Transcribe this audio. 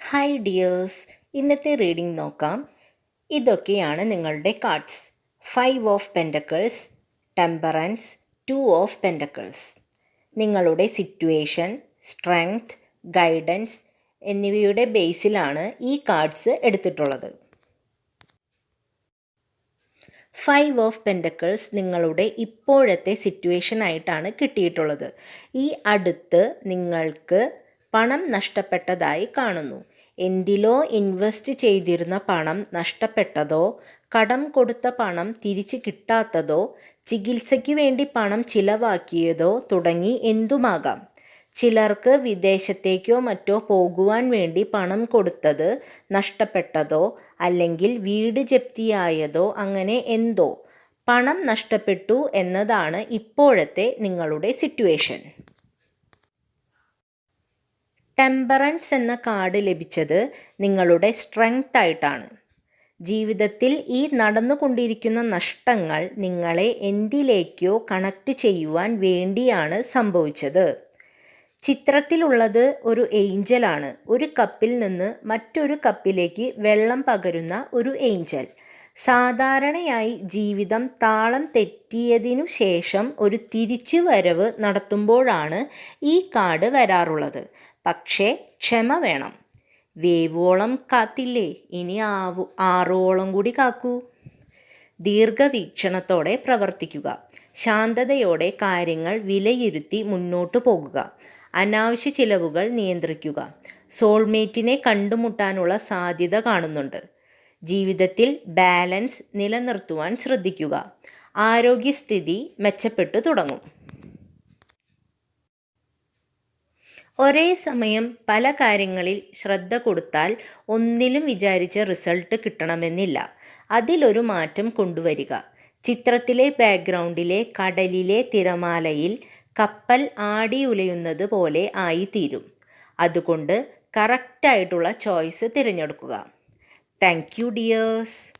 Hi dears ഇന്നത്തെ reading നോക്കാം. ഇതൊക്കെയാണ് നിങ്ങളുടെ cards five of pentacles temperance two of pentacles നിങ്ങളുടെ സിറ്റുവേഷൻ സ്ട്രെങ്ത് ഗൈഡൻസ് എന്നിവയുടെ ബേസിലാണ് ഈ കാർഡ്സ് എടുത്തിട്ടുള്ളത്. ഫൈവ് ഓഫ് പെന്റക്കിൾസ് നിങ്ങളുടെ ഇപ്പോഴത്തെ സിറ്റുവേഷൻ ആയിട്ടാണ് കിട്ടിയിട്ടുള്ളത്. ഈ അടുത്ത് നിങ്ങൾക്ക് പണം നഷ്ടപ്പെട്ടതായി കാണുന്നു. എന്തിലോ ഇൻവെസ്റ്റ് ചെയ്തിരുന്ന പണം നഷ്ടപ്പെട്ടതോ കടം കൊടുത്ത പണം തിരിച്ചു കിട്ടാത്തതോ ചികിത്സയ്ക്ക് വേണ്ടി പണം ചിലവാക്കിയതോ തുടങ്ങി എന്തുമാകാം? ചിലർക്ക് വിദേശത്തേക്കോ മറ്റോ പോകുവാൻ വേണ്ടി പണം കൊടുത്തത് നഷ്ടപ്പെട്ടതോ അല്ലെങ്കിൽ വീട് ജപ്തിയായതോ അങ്ങനെ എന്തോ. പണം നഷ്ടപ്പെട്ടു എന്നതാണ് ഇപ്പോഴത്തെ നിങ്ങളുടെ സിറ്റുവേഷൻ. ടെമ്പറൻസ് എന്ന കാർഡ് ലഭിച്ചത് നിങ്ങളുടെ സ്ട്രെങ്ത് ആയിട്ടാണ്. ജീവിതത്തിൽ ഈ നടന്നുകൊണ്ടിരിക്കുന്ന നഷ്ടങ്ങൾ നിങ്ങളെ എന്തിലേക്കോ കണക്റ്റ് ചെയ്യുവാൻ വേണ്ടിയാണ് സംഭവിച്ചത്. ചിത്രത്തിലുള്ളത് ഒരു ഏഞ്ചലാണ് ഒരു കപ്പിൽ നിന്ന് മറ്റൊരു കപ്പിലേക്ക് വെള്ളം പകരുന്ന ഒരു ഏഞ്ചൽ. സാധാരണയായി ജീവിതം താളം തെറ്റിയതിനു ശേഷം ഒരു തിരിച്ചു വരവ് നടത്തുമ്പോഴാണ് ഈ കാർഡ് വരാറുള്ളത്. പക്ഷേ ക്ഷമ വേണം. വേവോളം കാത്തില്ലേ? ഇനി ആവു ആറോളം കൂടി കാക്കൂ. ദീർഘവീക്ഷണത്തോടെ പ്രവർത്തിക്കുക. ശാന്തതയോടെ കാര്യങ്ങൾ വിലയിരുത്തി മുന്നോട്ടു പോകുക. അനാവശ്യ ചിലവുകൾ നിയന്ത്രിക്കുക. സോൾമേറ്റിനെ കണ്ടുമുട്ടാനുള്ള സാധ്യത കാണുന്നുണ്ട്. ജീവിതത്തിൽ ബാലൻസ് നിലനിർത്തുവാൻ ശ്രദ്ധിക്കുക. ആരോഗ്യസ്ഥിതി മെച്ചപ്പെട്ടു തുടങ്ങും. ഒരേ സമയം പല കാര്യങ്ങളിൽ ശ്രദ്ധ കൊടുത്താൽ ഒന്നിലും വിചാരിച്ച റിസൾട്ട് കിട്ടണമെന്നില്ല. അതിലൊരു മാറ്റം കൊണ്ടുവരിക. ചിത്രത്തിലെ ബാക്ക്ഗ്രൗണ്ടിലെ കടലിലെ തിരമാലയിൽ കപ്പൽ ആടി ഉലയുന്നത് പോലെ ആയിത്തീരും. അതുകൊണ്ട് കറക്റ്റായിട്ടുള്ള ചോയ്സ് തിരഞ്ഞെടുക്കുക. Thank you dears.